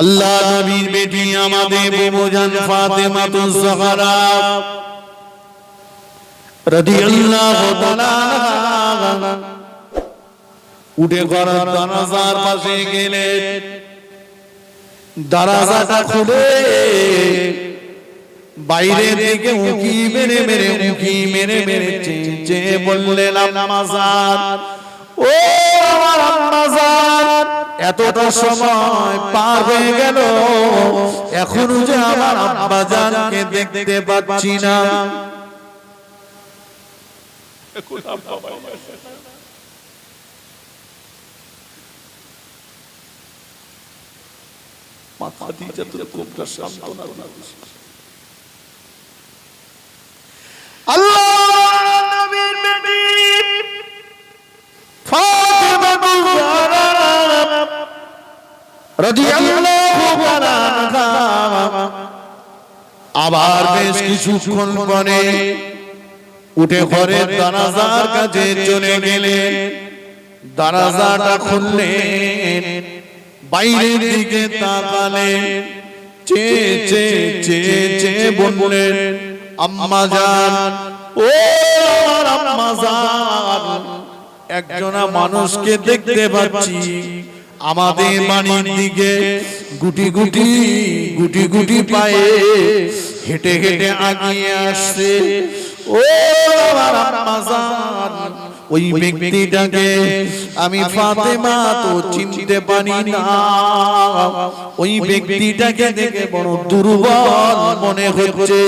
আল্লাহ নবীর বেটি আমাদের বেবজান ফাতেমা তো জাহরা। রাদিয়াল্লাহু তাআলা উঠে করার দানাজার পাশে গেলেন দারাজাটা খুলে বাইরে থেকে উকি মেরে মেরে, উকি মেরে মেরে চেয়ে বললেন, আম্মাজান, ও আমার আম্মাজান এতটা সময় পার হয়ে গেল। এখনও যে আমার আব্বাজানকে দেখতে পাচ্ছি না। মা খাদিজা তো কোবরা সান্ত্বনা আল্লাহ নবীর বেটি। আবার বেশ কিছুক্ষণ পরে উঠে ঘরের দানাজার কাছে চলে গেলেন দানাজাটা খুললেন বাইরের দিকে তাকালেন চেয়ে চেয়ে চেয়ে চেয়ে বললেন, আম্মা জান, ও আমার আম্মা জান, একজনা মানুষকে দেখতে পাচ্ছি। আমাদের বাড়ির দিকে গুটি গুটি গুটি গুটি পায়ে হেঁটে হেঁটে আগিয়ে আসছে। ও ওই ব্যক্তিটাকে আমি ফাতেমা তো চিনতে পারি না। ওই ব্যক্তিটাকে দেখে বড় দুর্বল মনে হচ্ছে।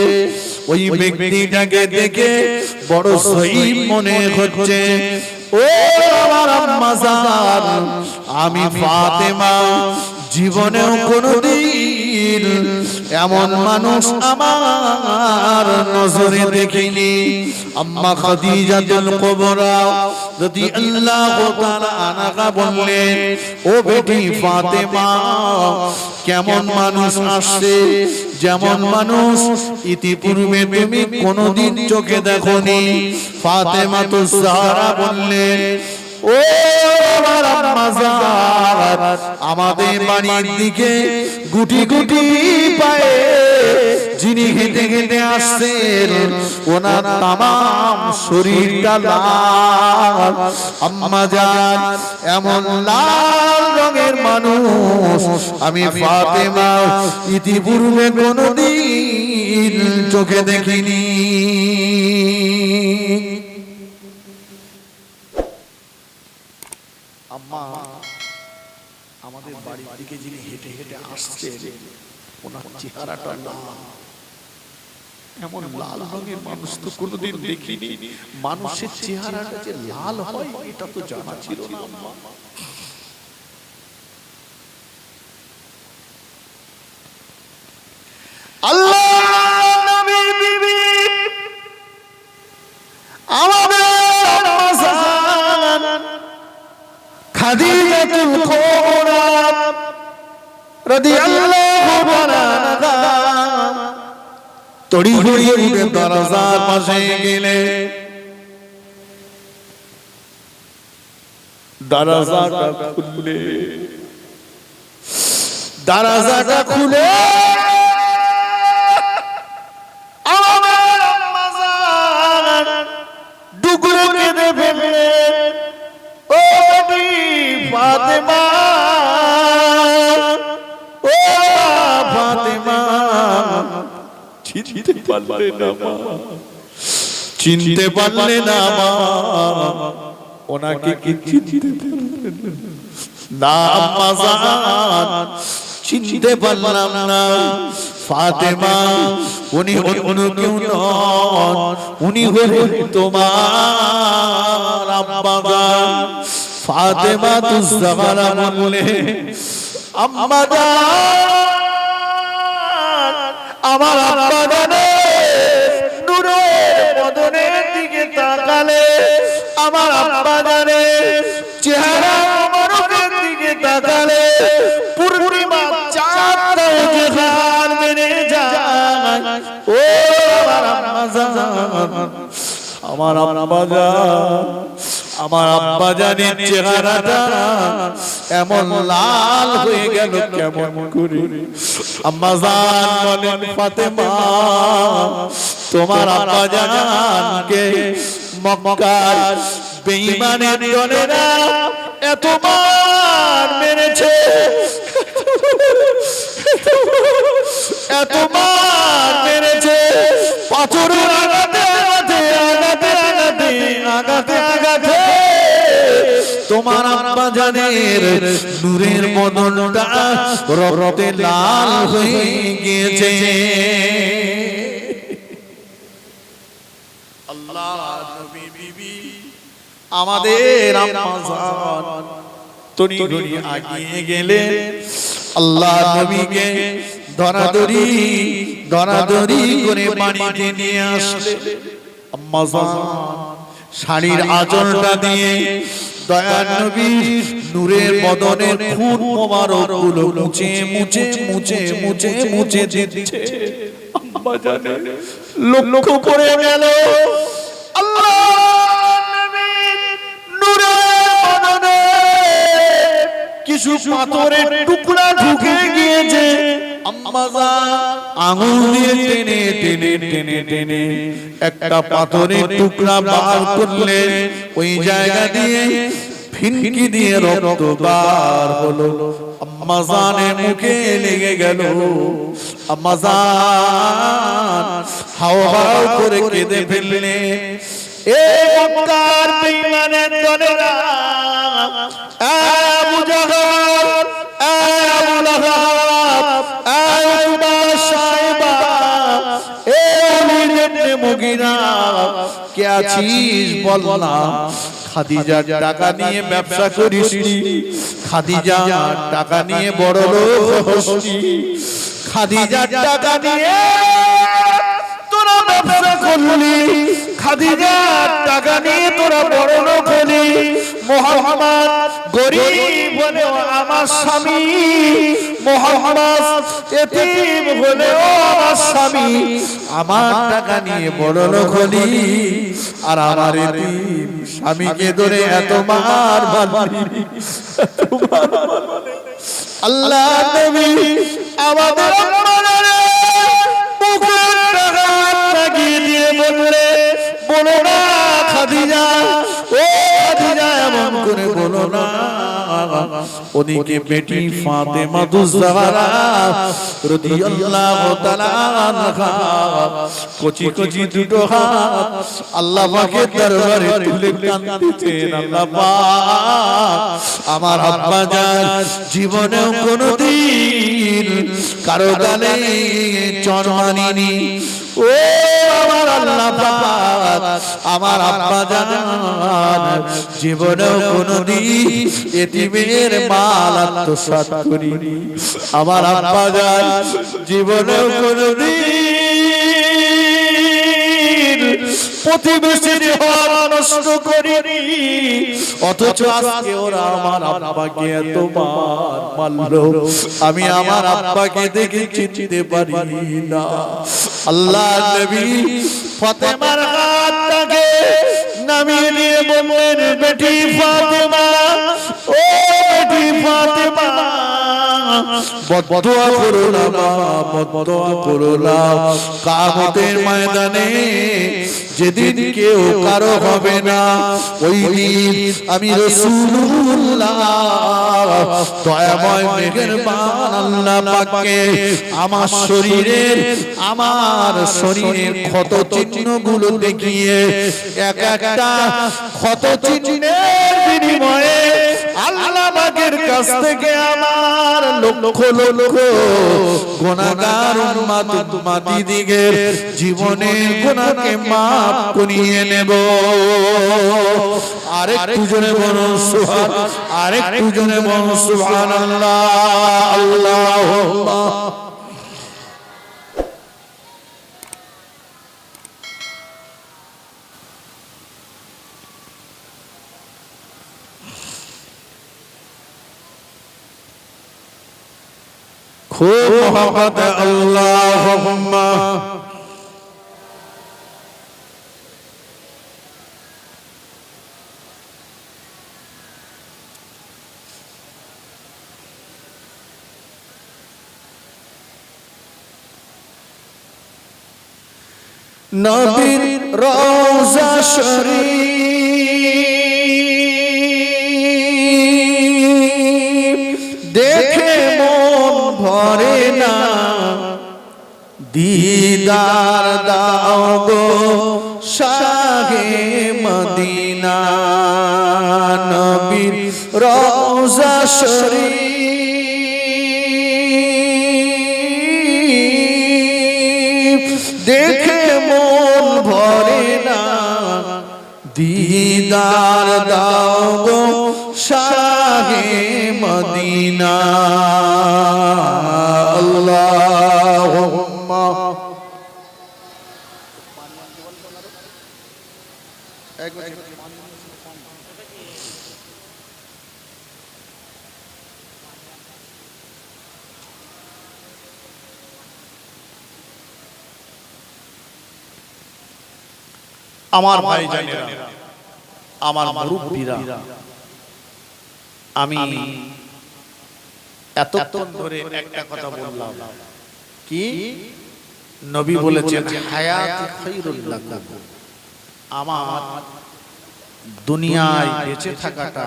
ওই ব্যক্তিটাকে দেখে বড় সহিম মনে হচ্ছে। ও আমার আম্মা জান আমি ফাতেমা জীবনেও কোনোদিন এমন মানুষ আমার নজরে দেখিনি। আম্মা খাদিজাতুল কুবরা রাদিয়াল্লাহু তাআলা আনহা বললেন ও বেটি ফাতেমা কেমন মানুষ আসছে? যেমন মানুষ ইতিপূর্বে তুমি কোনোদিন চোখে দেখনি। ফাতেমা তো জাহরা বললেন আমাদের বাড়ির দিকে গুটি গুটি পায়ে যিনি হেঁটে হেঁটে আসছেন, ওনার তাম শরীরটা লাল। আম্মা জান, এমন লাল রঙের মানুষ। আমি ফাতেমা, ইতিপূর্বে কোনোদিন চোখে দেখিনি। ওনার চেহারাটা লাল এমন লাল রঙের মানুষ তো কোনোদিন দেখিনি। মানুষের চেহারাটা যে লাল হয় এটা তো জানা ছিল না। খাদিজাতুল রাদিয়াল্লাহু তড়ি ঘড়িয়ে উঠে দরজার পাশে গেলে। দরজাটা খুলে। দরজাটা খুলে। চিনতে পারলে না মা। চিনতে পারলে না মা। ওনাকে কি চিনতে পারলে না? আম্মা চিনতে পারলাম না। ফাতেমা উনি অন্য কেউ নন। উনি হলেন তোমার আব্বাজান ফাতেমা তুজাহারা বললে আম্মা জান আমার আব্বা আমার আব্বা জানে, চেহারা মোবারকের দিকে তাকালে পূর্ণিমা চাঁদটাও যেখান মেরে যায়। ও আমার আম্মা জান, আমার আব্বা জান, আমার আব্বা জানের চেহারাটা এমন লাল হয়ে গেল কেমন করে? আম্মা জান বলেন, ফাতেমা, তোমার আব্বা জানকে মক্কার বেঈমানের দলেরা এতবার মেরেছে এতবার মেরেছে পাথরের আঘাতে আঘাতে আঘাতে আঘাতে আঘাতে আঘাতে। তোমার আব্বা জানের নূরের মদনটা রক্তে লাল হয়ে গিয়েছে। আল্লাহ নবী বিবি আমাদের আম্মা জান তনি গনি আগিয়ে গেলে আল্লাহ নবীকে ধরাধরি ধরাধরি করে বাড়িতে নিয়ে আসলে আম্মা জান শাড়ির আঁচলটা দিয়ে দয়ার নবী নূরের বদনের খুন মোবারকগুলো মুছে মুছে মুছে মুছে মুছে দিচ্ছে। আম্মা জানে লক্ষ্য করে গেল। কিছু পাথরের টুকরা ঢুকে গিয়েছে। আঙুল দিয়ে টেনে টেনে টেনে টেনে একটা পাথরের টুকরা বার করলে ওই জায়গা দিয়ে ফিনকি দিয়ে রক্ত বার হলো। আম্মাজানের মুখে লেগে গেল। আম্মাজান হাও হাও করে কেঁদে ফেললে। এ মক্কার বেঈমানের দলেরা। আবু জাহল আবু লাহাব আয়ুবা সাইবা এ ওলিদ ইবনে মুগিরা। কে আছিস বল না। খাদিজার টাকা নিয়ে ব্যবসা করিস খাদিজা টাকা নিয়ে বড় লোক হসনি। খাদিজার টাকা নিয়ে তোরা ব্যবসা করলি। খাদিজার টাকা নিয়ে তোরা হলি মোহাম্মদ গরিব হলেও আমার স্বামী মোহাম্মদ এতিম হলেও আমার স্বামী আমার টাকা নিয়ে হলি আর আমার এতিম স্বামীকে ধরে এত মার আল্লাহ নবী আমাদের ওদিকে বেটি ফাতেমা দুজাহারা রাদিয়াল্লাহু তাআলা আনহা। কচি কচি দুটো হাত আল্লাহ পাকের দরবারে তুলে কাঁদতেছেন আল্লাহ পাক। আমার আব্বা জীবনেও কোনোদিন কারও গালে চরমানিনি ও আমার আল্লাহ আমার আব্বা জানান জীবনেও কোনদিন এতিমের মাল আত্মসাত করিনি। আমার আব্বা জান জীবনেও কোনদিন প্রতিবেশীর হওয়া নষ্ট করিনি। অথচ আজকে ওরা আমার আব্বাকে এতবার মারলো। আমি আমার আব্বাকে দেখে চিনতে পারি না। আল্লাহ নবী ফাতেমার হাতটাকে নামিয়ে নিয়ে বললেন বেটি ফাতেমা ও বেটি ফাতেমা বদদোয়া করো না মা বদদোয়া করো না কামতের ময়দানে যেদিন কেউ কারও হবে না ওই দিন আমি রসুল্লাহ দয়াময় মেঘের আল্লাহ পাককে আমার শরীরের আমার শরীরের ক্ষত চিহ্নগুলো দেখিয়ে এক একটা ক্ষত চিহ্নের বিনিময়ে আল্লাহ বাগের কাছ থেকে আমার লক্ষ লক্ষ গুণাগার উম্মাত উম্মাতি দিগের জীবনের গুণাকে মাফ করিয়ে নেব। আরেকটু জনে বলো সুবহান আরেক জনে বলো সুবহানাল্লাহ। আল্লাহুম্মা خوب محبت اللهم. نبي রওজা শরীফ ভরে না। দিদার দাও গো শাহে মদিনা। নবীর রওজা শরীফ। দেখে মন ভরে না। দিদার দাও গো মদিনা। আমার ভাই জানেরা আমার মুরব্বীরা আমি এতক্ষণ ধরে একটা কথা বললাম। কি? নবী বলেছেন হায়াত খায়রুল লাকুম। আমার দুনিয়ায় বেঁচে থাকাটা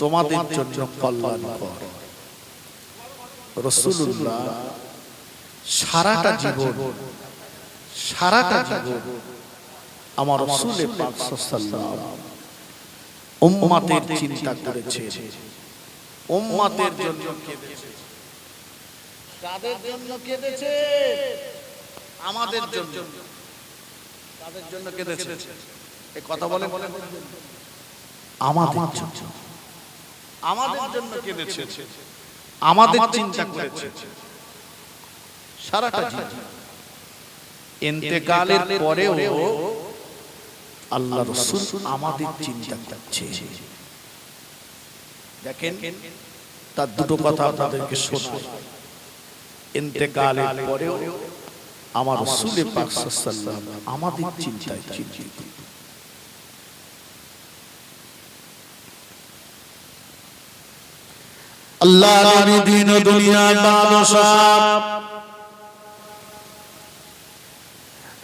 তোমাদের জন্য কল্যাণকর। রাসূলুল্লাহ সারাটা জীবন সারাটা জীবন আমার রসুলে উম্মাতের চিন্তা করেছে উম্মাতের জন্য কেঁদেছে কাদের জন্য কেঁদেছে আমাদের জন্য। কাদের জন্য কেঁদেছে এই কথা বলে বলে আমাদের জন্য। আমাদের জন্য কেঁদেছে আমাদের চিন্তা করেছে সারাটা জীবন। ইন্তেকালের পরেও আল্লাহ রসুল আমাদের চিন্তা করছে। দেখেন তার দুটো কথা আপনাদেরকে শোনায় ইন্তেকালের পরেও আমার রসুলে পাক সাল্লাম আমাদের চিন্তায় চিন্তিত আল্লাহ নবী দিন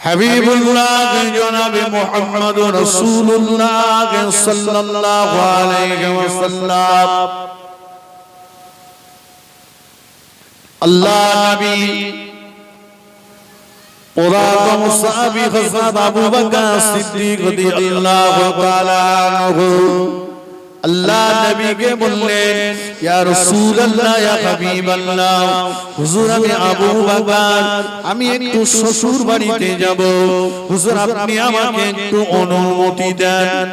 ও দুনিয়ার বাদশাহ হাবিবুল্লাহ জনাবে মুহাম্মদ রাসূলুল্লাহ সাল্লাল্লাহু আলাইহি ওয়াসাল্লাম আল্লাহ নবী প্রধান সাহাবী হযরত আবু বকর সিদ্দিক রাদিয়াল্লাহু তাআলা আনহু আল্লাহ নবীকে বললেন, ইয়া রাসূলুল্লাহ, ইয়া হাবিবাল্লাহ, হুজুর, আমি আবু বকর, আমি একটু শ্বশুর বাড়িতে যাব। হুজুর, আপনি আমাকে একটু অনুমতি দেন।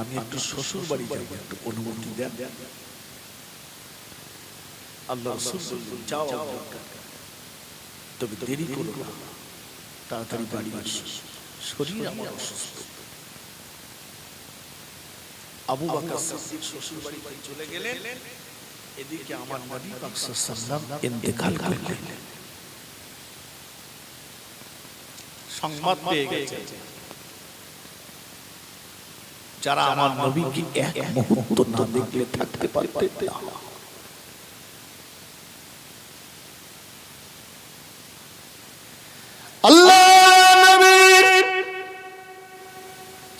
আমি একটু শ্বশুর বাড়ি যাব, একটু অনুমতি দেন। আল্লাহ তবে দেরি করো না। তাড়াতাড়ি বাড়ি আসো। শরীর আমার অসুস্থ। আবু বকর শ্বশুর বাড়িতে চলে গেলেন। এদিকে আমার নবী পাক ইন্তেকাল করলেন। সংবাদ পেয়ে গেছে। যারা আমার নবীকে এক মুহূর্ত না দেখলে থাকতে পারতেন না আল্লাহ নবীর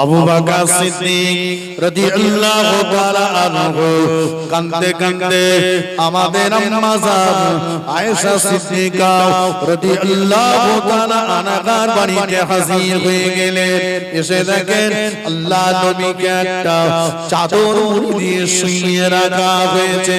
আবু বকর সিদ্দিক রাদিয়াল্লাহু তাআলা আনহু। কাঁদতে কাঁদতে আমাদের আম্মা জান আয়েশা সিদ্দিকা রাদিয়াল্লাহু তাআলা আনহার বাড়িতে হাজির হয়ে গেলেন। এসে দেখেন আল্লাহ নবীকে একটা চাদর মুড়ি দিয়ে শুইয়ে রাখা হয়েছে।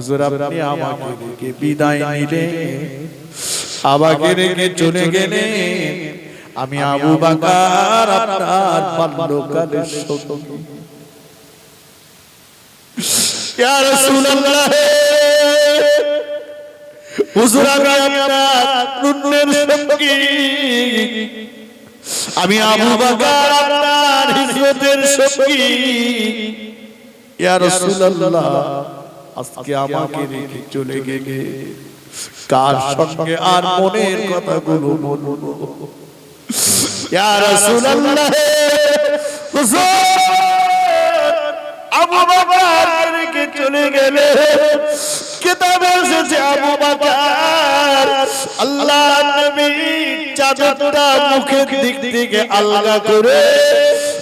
হুজুর আপনি আমাকে রেখে বিদায় নিলে আমাকে রেখে চলে গেলে আমি আবু বাকার আপনার বাল্যকালের সঙ্গী। ইয়া রাসূলুল্লাহ হুজুর আমি আপনার সঙ্গী। আমি আবু বাকার আপনার হিজরতের সঙ্গী। ইয়া রাসূলুল্লাহ আজকে আমাকে রেখে চলে গেলে। কার সঙ্গে আর মনের কথাগুলো বলব। ইয়া রাসূলুল্লাহ আবু বকর রেখে চলে গেলে। কিতাবে এসেছে আবু বকর। আল্লাহ নবী চাদরটা মুখের দিক থেকে আলগা করে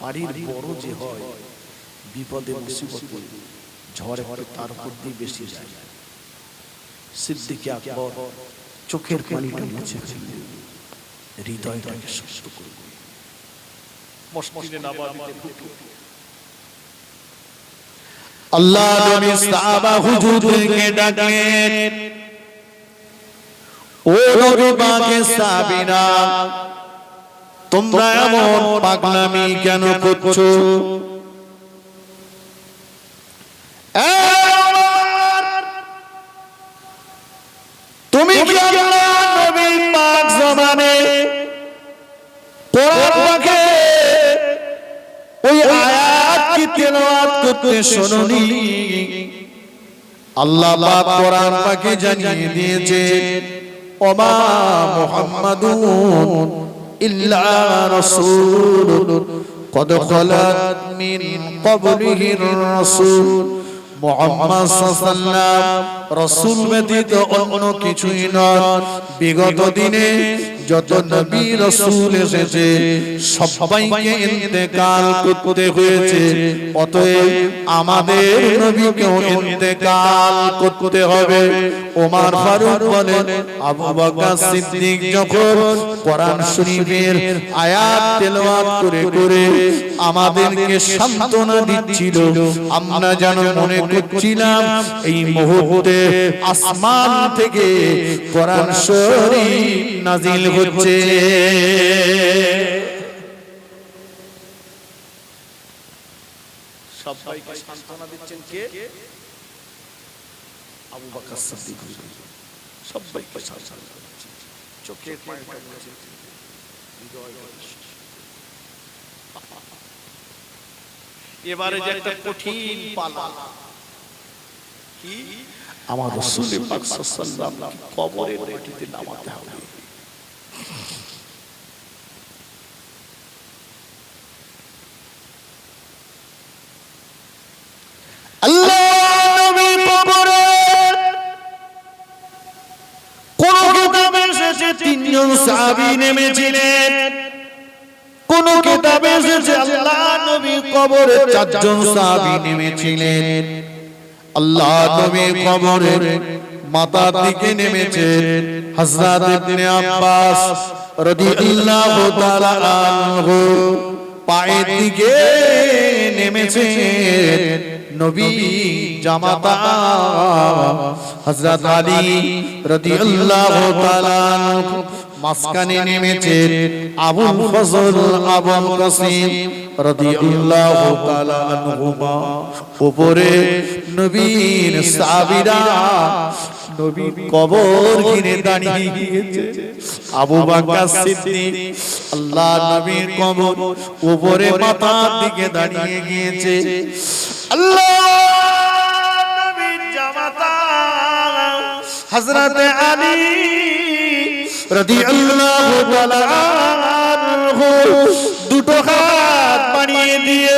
বাড়ির বড় যে হয় বিপদে মুসিবতে ঝড়ে পড়ে তার উপর দিয়ে বেশি যায়। সিদ্দিকে আকবর চোখের পানিটা মুছে ফেললেন। হৃদয়টাকে সুস্থ করবে ঢুকে আল্লাহ নবী সাহাবা হুজুরকে ডাকলেন ও নবী পাকে সাবিনা তোমরা এমন পাগলামি কেন করছ? তুমি কি আল্লাহ নবী পাক জমানে কোরআন পাকে ওই আয়াত কি তেলাওয়াত করতে শুনুনি। আল্লাহ পাক কোরআন পাকে জানিয়ে দিয়েছে ওমা মুহাম্মাদুন ইল্লা রাসূলুন قد خلت من قبله الرسول মুহাম্মদ সাল্লাল্লাহু রাসূল ব্যতীত অন্য কিছুই নয় বিগত দিনে যত নবী রাসূল এসেছে, সবাইকে ইন্তেকাল করতে হয়েছে। অতএব আমাদের নবীকেও ইন্তেকাল করতে হবে। ওমর ফারুক বলেন, আবু বকর সিদ্দিক যখন কোরআন শরীফের আয়াত তেলাওয়াত করে করে আমাদেরকে সান্ত্বনা দিচ্ছিল, আমরা যেন মনে করছিলাম এই মুহূর্তে আসমান থেকে কোরআন শরীফ নাজিল হচ্ছে। সবাইকে সান্ত্বনা দিচ্ছেন কে? আবু বকর সিদ্দিক। সবাইকে সান্ত্বনা দিচ্ছেন। চোখের পানিটা মুছে এবারে যে একটা কঠিন পালা। কি? আমার রাসূল পাক সাল্লাল্লাহু কবরের মাটিতে নামাতে হবে আল্লাহ নবী কবরে কোন কিতাবে এসেছে তিনজন সাহাবী নেমেছিলেন। কোন কিতাবে এসেছে আল্লাহ নবী কবরে চারজন সাহাবী নেমেছিলেন। আল্লাহ নবী কবরে মাতার দিকে নেমেছেন। হযরত ইবনে আব্বাস রাদিয়াল্লাহু তাআলা আনহু পায়ের দিকে নেমেছেন। নবী জামাতা হযরত আলী রাদিয়াল্লাহু তাআলা আনহু মাসকানে নেমেছেন আবুল ফজল আবুল কাসিম রাদিয়াল্লাহু তাআলা আনহুমা। উপরে নবীর সাহাবীরা নবীর কবর ঘিরে দাঁড়িয়ে গিয়েছে। আবু বকর সিদ্দিক আল্লাহ নবীর কবর উপরে মাথার দিকে দাঁড়িয়ে গিয়েছে। আল্লাহ নবীর জামাতা। হযরত আলী রাদিয়াল্লাহু তাআলা দুটো হাত বাড়িয়ে দিয়ে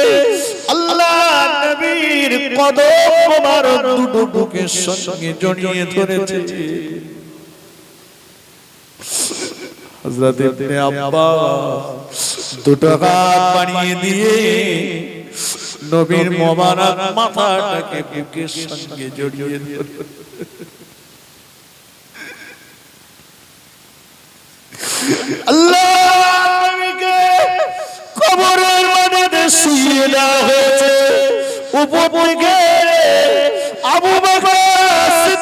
আল্লাহ নবীর কদম মোবারক দুটো বুকের সঙ্গে জড়িয়ে ধরেছে। হযরত ইবনে আব্বাস দুটো হাত বাড়িয়ে দিয়ে নবীর মোবারক মাথাটাকে বুকের সঙ্গে জড়িয়ে ধরে আল্লাহ নবীকে কবরের মাটিতে শুইয়ে দেওয়া হয়েছে। আবু বকর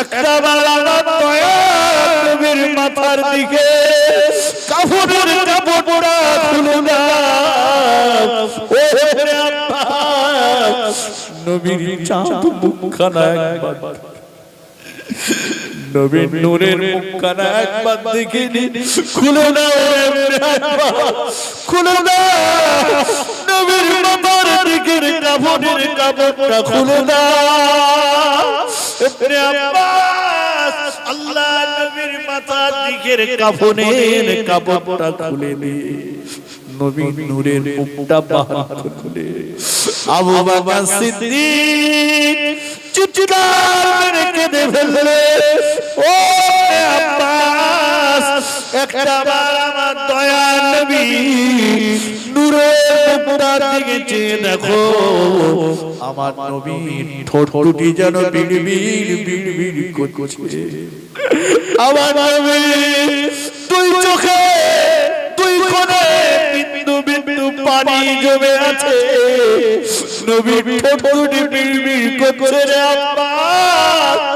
একটা নবীর মাথার দিকে কাপড়ের ইবনে আব্বাস নবীর চাঁদ মুখখানা একবার। নবীন নূরের মুখখানা একবার দেখে নি খুলে আব্বাস, খুলে দাও। নবীর মাথার দিকের কাপড়ের কাপড়টা খুলে দাও। রে আব্বাস, আল্লাহ নবীর মাথার দিকের কাপড়ের কাপড়টা খুলে দে একটা দয়া নবী, নূরের মুখটার দিকে চেয়ে দেখো। আমার নবীর ঠোঁট দুটি যেন বিড়বিড় বিড়বিড় করছে। আমার নবী তুই চোখে তুই কোনে বিন্দু বিন্দু পানি জমে আছে। নবীর ঠোঁট দুটি বিড়বিড় করছে রে আব্বা। দেখ আমার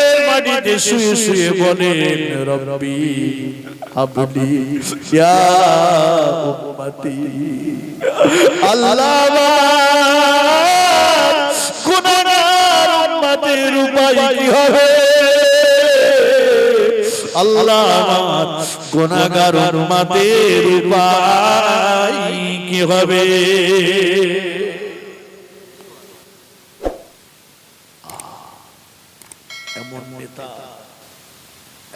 মাটিতে শুয়ে শুয়ে বলেন রব্বি হাবলি ইয়া উম্মতি আল্লাহ গুনাহগার উম্মতের উপায় কি হবে? আল্লাহ গুনাহগার উম্মতের উপায় কি হবে এমন নেতা এমন নবী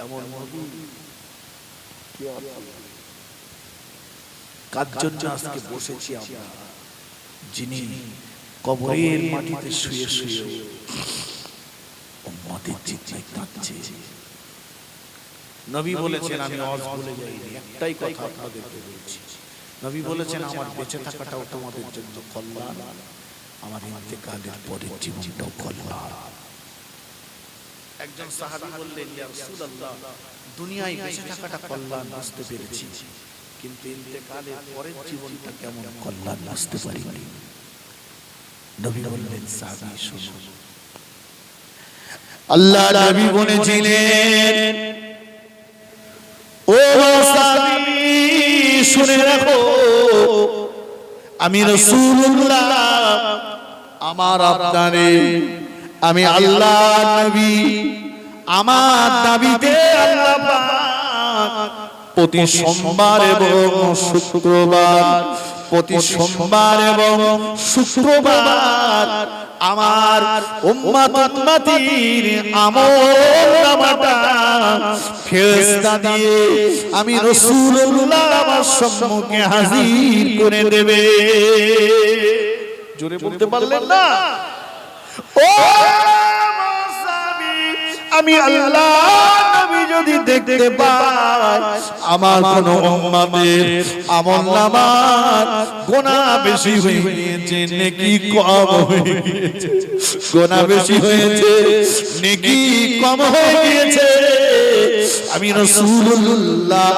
কার জন্য আজকে বসেছি আমরা? যিনি কবরের মাটিতে শুয়ে শুয়ে উম্মতের চিৎকার কাঁদছে। নবী বলেছেন আমি অজ বলে যাইনি একটাই কথা আপনাদেরকে বলছি। নবী বলেছেন আমার বেঁচে থাকাটাও তোমাদের জন্য কল্যাণ। আমার ইন্তেকালের পরের জীবনটাও কল্যাণ। একজন সাহাবী বললেন, ইয়া রাসূলুল্লাহ, দুনিয়ায় বেঁচে থাকাটা কল্যাণ, বুঝতে পেরেছি। কিন্তু ইন্তেকালের পরের জীবনটা কেমন কল্যাণ, বুঝতে পারিনি। নবী বললেন, সাহাবী শুনুন আল্লাহ নবী বলেছিলেন, ও সাহাবী, শুনে রাখো, আমি রাসূলুল্লাহ, আমার আপনারে আমি আল্লাহ নবী আমার দাবিতে আল্লাহ প্রতি সোমবার এবং শুক্রবার প্রতি সোমবার এবং শুক্রবার আমার উম্মাত উম্মতির আমল নামাটা ফেরেশতা দিয়ে আমি রাসূলুল্লাহ আমার সম্মুখে হাজির করে দেবে। জোরে বলতে পারলেন না? ও! আমি আল্লাহ নবী যদি দেখতে পাই আমার কোন উম্মতের আমল নামার গোনা বেশি হয়ে গিয়েছে নেকি কম হয়ে গিয়েছে। গোনা বেশি হয়েছে নেকি কম হয়ে গিয়েছে। আমি রাসূলুল্লাহ,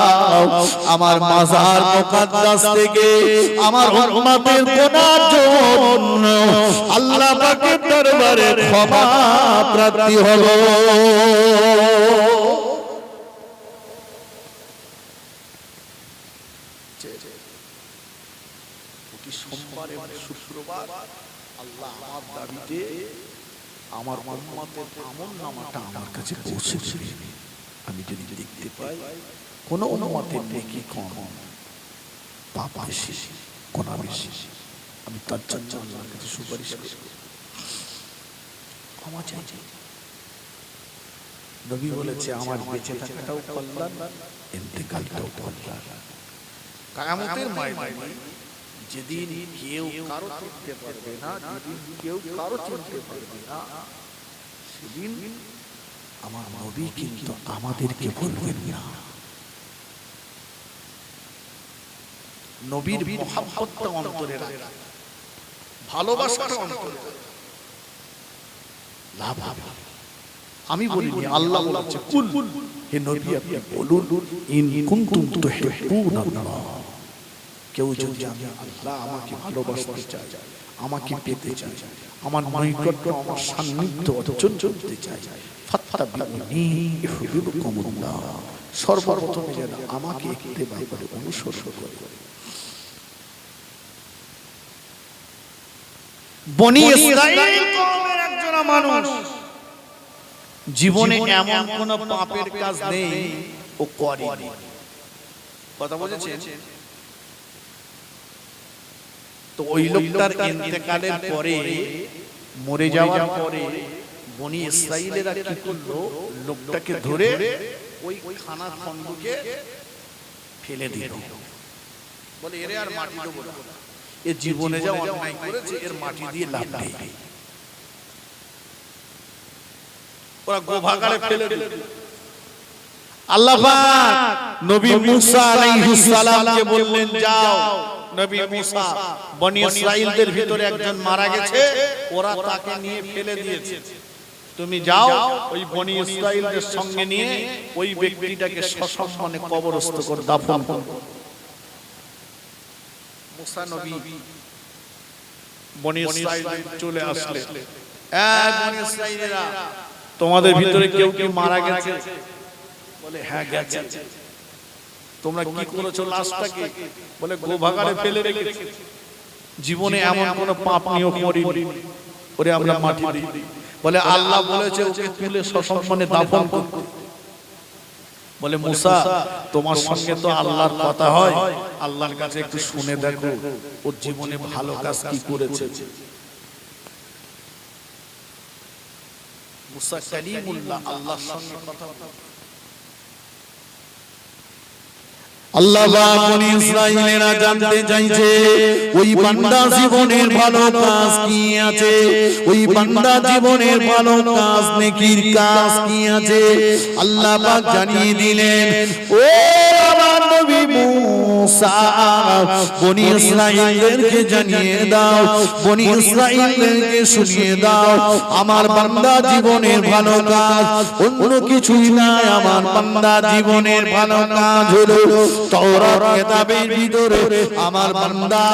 আমার মাজার মুকদ্দাস থেকে আমার উম্মতের গোনার জন্য আল্লাহ পাকের দরবারে ক্ষমা প্রার্থী হব আমার দাবিতে আমার কাছে পৌঁছে দেবে। আমি যদি দেখতে পাই, কোন অনুমতের নেকি কম। পাপ বেশি কোনা বেশি আমি তার জন্য আল্লাহর কাছে সুপারিশ করি। ক্ষমা চাই। নবী বলেছে, আমার বেঁচে থাকাটাও কল্যাণ ইন্তেকালটাও কল্যাণ। কায়ামতের ময়দানে যেদিন কেউ কারও চিনতে পারবে না, যেদিন কেউ কারও চিনতে পারবে না, সেদিন আমার নবী কিন্তু আমাদেরকে বলবেন না। নবীর মহাব্বতটা অন্তরে রাখা। ভালোবাসাটা অন্তরে লাভ হবে। আমি বলিনি আল্লাহ বলেছে কুল হে নবী আপনি বলুন ইন কুনতুম তুহিব্বুনাল্লাহ। কেউ যদি আমি আল্লাহ আমাকে ভালোবাসতে চাই আমাকে পেতে চাই আমার নৈকট্য আমার সান্নিধ্য অর্জন করতে চাই সর্বপ্রথমে যেন আমাকে করে অনুসরণ করে। বনি ইসরাইল কওমের একজন মানুষ। জীবনে এমন কোন পাপের কাজ নেই ও করেনি কথা বুঝেছেন তো ওই লোকটার ইন্তেকালের পরে মরে যাওয়ার পরে বনি ইসরাইলেরা কি করল? লোকটাকে ধরে ওই খানা খণ্ডকে ফেলে দিল। বলে এরে আর মাটি দেবো না। এ জীবনে যা অন্যায় করেছে এর মাটি দিয়ে লাভ নেই। ওরা গোভাগারে ফেলে দিল। আল্লাহ পাক নবী মুসা আলাইহিস সালামকে বললেন যাও। নবী মুসা বনি ইসরাইলদের ভিতরে একজন মারা গেছে ওরা তাকে নিয়ে ফেলে দিয়েছে। তুমি যাও ওই বনি ইসরাইলদের সঙ্গে নিয়ে ওই ব্যক্তিটাকে সসম্মানে কবরস্থ করে দাফন করো। মুসা নবী বনি ইসরাইল চলে আসলে। এক বনি ইসরাইলেরা তোমাদের ভিতরে কেউ কেউ মারা গেছে? বলে হ্যাঁ গেছে। তোমরা কি করেছ লাশটাকে? বলে গোভাগারে ফেলে রেখেছি। জীবনে এমন কোন পাপ নিয়োগ করিনি। ওরে আমরা মাটি বলে আল্লাহ বলেছে ওকে তুলে সসম্মানে দাফন করতে। বলে মুসা তোমার সঙ্গে তো আল্লাহর কথা হয়। আল্লাহর কাছে একটু শুনে দেখো ওর জীবনে ভালো কাজ কি করেছে? মুসা কালিমুল্লাহ আল্লাহর সঙ্গে কথা বলে আল্লাহ বনি ইসরাইলেরা জানতে চাইছে ওই বান্দা জীবনের ভালো কাজ কি আছে? ওই বান্দা জীবনের ভালো কাজ নেকির কাজ কি আছে? আল্লাহ পাক জানিয়ে দিলেন ও আমার নবী মুসা, বনি ইসরাইলদেরকে জানিয়ে দাও, বনি ইসরাইলদেরকে শুনিয়ে দাও, আমার বান্দা জীবনের ভালো কাজ, অন্য কিছুই নাই, আমার বান্দা জীবনের ভালো কাজ হলো তওরাত কিতাবের ভিতরে, আমার বান্দা,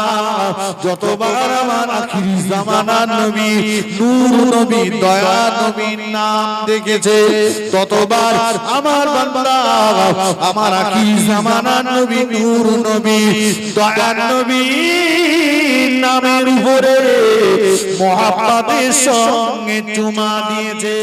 যতবার আমার আখির জামানার নবী, নূর নবী, দয়া নবীর নাম দেখেছে, ততবার আমার বান্দা, আমার আখির জামানার নবী, নূর নবী দয়ার নবী নামের উপরে মহাপাতের সঙ্গে চুমা দিয়েছে।